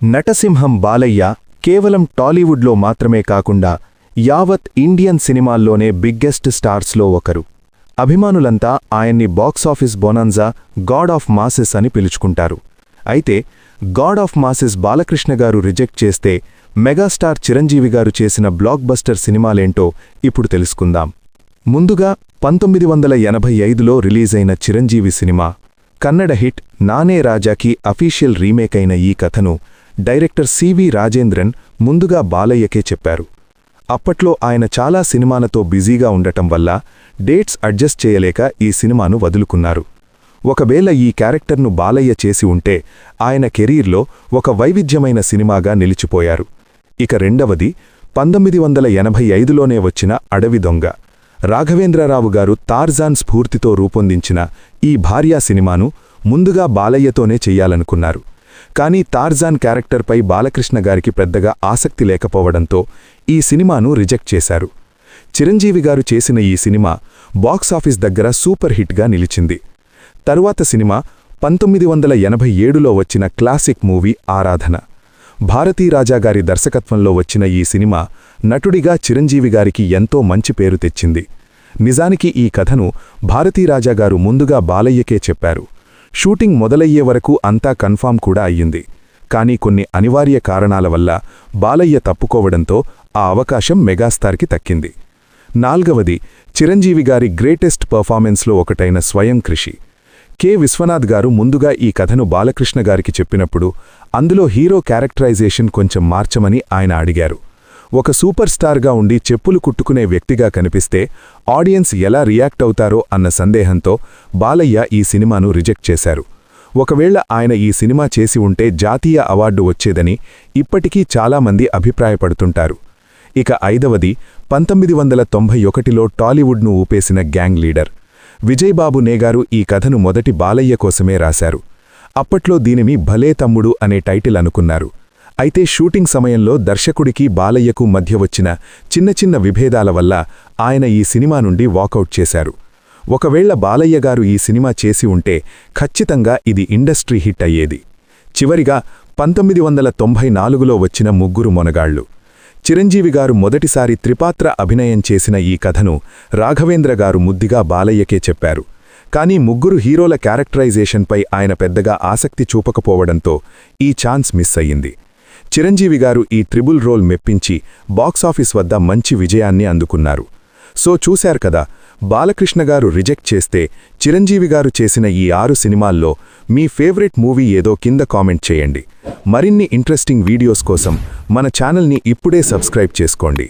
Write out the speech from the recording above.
నటసింహం బాలయ్య కేవలం టాలీవుడ్లో మాత్రమే కాకుండా యావత్ ఇండియన్ సినిమాల్లోనే బిగ్గెస్ట్ స్టార్స్లో ఒకరు. అభిమానులంతా ఆయన్ని box office bonanza god of masses అని పిలుచుకుంటారు. అయితే గాడ్ ఆఫ్ మాసెస్ బాలకృష్ణ గారు రిజెక్ట్ చేస్తే మెగాస్టార్ చిరంజీవి గారు చేసిన బ్లాక్ బస్టర్ సినిమాలేంటో ఇప్పుడు తెలుసుకుందాం. ముందుగా పంతొమ్మిది వందల ఎనభై ఐదులో రిలీజైన చిరంజీవి సినిమా కన్నడ హిట్ నానే రాజాకి అఫీషియల్ రీమేక్ అయిన ఈ కథను డైరెక్టర్ సివి రాజేంద్రన్ ముందుగా బాలయ్యకే చెప్పారు. అప్పట్లో ఆయన చాలా సినిమాలతో బిజీగా ఉండటం వల్ల డేట్స్ అడ్జస్ట్ చేయలేక ఈ సినిమాను వదులుకున్నారు. ఒకవేళ ఈ క్యారెక్టర్ను బాలయ్య చేసి ఉంటే ఆయన కెరీర్లో ఒక వైవిధ్యమైన సినిమాగా నిలిచిపోయారు. ఇక రెండవది పంతొమ్మిది వందల ఎనభై ఐదులోనే వచ్చిన అడవి దొంగ. రాఘవేంద్రరావు గారు తార్జాన్ స్ఫూర్తితో రూపొందించిన ఈ భార్యా సినిమాను ముందుగా బాలయ్యతోనే చెయ్యాలనుకున్నారు కానీ తార్జాన్ క్యారెక్టర్పై బాలకృష్ణ గారికి పెద్దగా ఆసక్తి లేకపోవడంతో ఈ సినిమాను రిజెక్ట్ చేశారు. చిరంజీవి గారు చేసిన ఈ సినిమా బాక్సాఫీస్ దగ్గర సూపర్ హిట్గా నిలిచింది. తరువాత సినిమా పంతొమ్మిది వందల ఎనభై ఏడులో వచ్చిన క్లాసిక్ మూవీ ఆరాధన. భారతీరాజా గారి దర్శకత్వంలో వచ్చిన ఈ సినిమా నటుడిగా చిరంజీవి గారికి ఎంతో మంచి పేరు తెచ్చింది. నిజానికి ఈ కథను భారతీరాజా గారు ముందుగా బాలయ్యకే చెప్పారు. షూటింగ్ మొదలయ్యే వరకు అంతా కన్ఫామ్ కూడా అయ్యింది. కానీ కొన్ని అనివార్య కారణాల వల్ల బాలయ్య తప్పుకోవడంతో ఆ అవకాశం మెగాస్టార్కి తక్కింది నాల్గవది చిరంజీవి గారి గ్రేటెస్ట్ పర్ఫార్మెన్స్లో ఒకటైన స్వయం కృషి. కె. విశ్వనాథ్ గారు ముందుగా ఈ కథను బాలకృష్ణ గారికి చెప్పినప్పుడు అందులో హీరో క్యారెక్టరైజేషన్ కొంచెం మార్చమని ఆయన అడిగారు. ఒక సూపర్ స్టార్గా ఉండి చెప్పులు కుట్టుకునే వ్యక్తిగా కనిపిస్తే ఆడియన్స్ ఎలా రియాక్ట్ అవుతారో అన్న సందేహంతో బాలయ్య ఈ సినిమాను రిజెక్ట్ చేశారు. ఒకవేళ ఆయన ఈ సినిమా చేసి ఉంటే జాతీయ అవార్డు వచ్చేదని ఇప్పటికీ చాలామంది అభిప్రాయపడుతుంటారు. ఇక ఐదవది పంతొమ్మిది వందల తొంభై ఒకటిలో టాలీవుడ్ను ఊపేసిన గ్యాంగ్ లీడర్. విజయ్బాబు నేగారు ఈ కథను మొదటి బాలయ్య కోసమే రాశారు. అప్పట్లో దీనిని భలే తమ్ముడు అనే టైటిల్ అనుకున్నారు. అయితే షూటింగ్ సమయంలో దర్శకుడికి బాలయ్యకు మధ్య వచ్చిన చిన్న చిన్న విభేదాల వల్ల ఆయన ఈ సినిమా నుండి వాకౌట్ చేశారు. ఒకవేళ బాలయ్య గారు ఈ సినిమా చేసి ఉంటే ఖచ్చితంగా ఇది ఇండస్ట్రీ హిట్ అయ్యేది. చివరిగా పంతొమ్మిది వందల తొంభై నాలుగులో వచ్చిన ముగ్గురు మొనగాళ్ళు. చిరంజీవి గారు మొదటిసారి త్రిపాత్ర అభినయం చేసిన ఈ కథను రాఘవేంద్ర గారు ముద్దిగా బాలయ్యకే చెప్పారు. కానీ ముగ్గురు హీరోల క్యారెక్టరైజేషన్పై ఆయన పెద్దగా ఆసక్తి చూపకపోవడంతో ఈ ఛాన్స్ మిస్ అయ్యింది. చిరంజీవి గారు ఈ త్రిబుల్ రోల్ మెప్పించి బాక్సాఫీస్ వద్ద మంచి విజయాన్ని అందుకున్నారు. సో చూశారు కదా బాలకృష్ణ గారు రిజెక్ట్ చేస్తే చిరంజీవి గారు చేసిన ఈ ఆరు సినిమాల్లో మీ ఫేవరెట్ మూవీ ఏదో కింద కామెంట్ చేయండి. మరిన్ని ఇంట్రెస్టింగ్ వీడియోస్ కోసం మన ఛానల్ని ఇప్పుడే సబ్స్క్రైబ్ చేసుకోండి.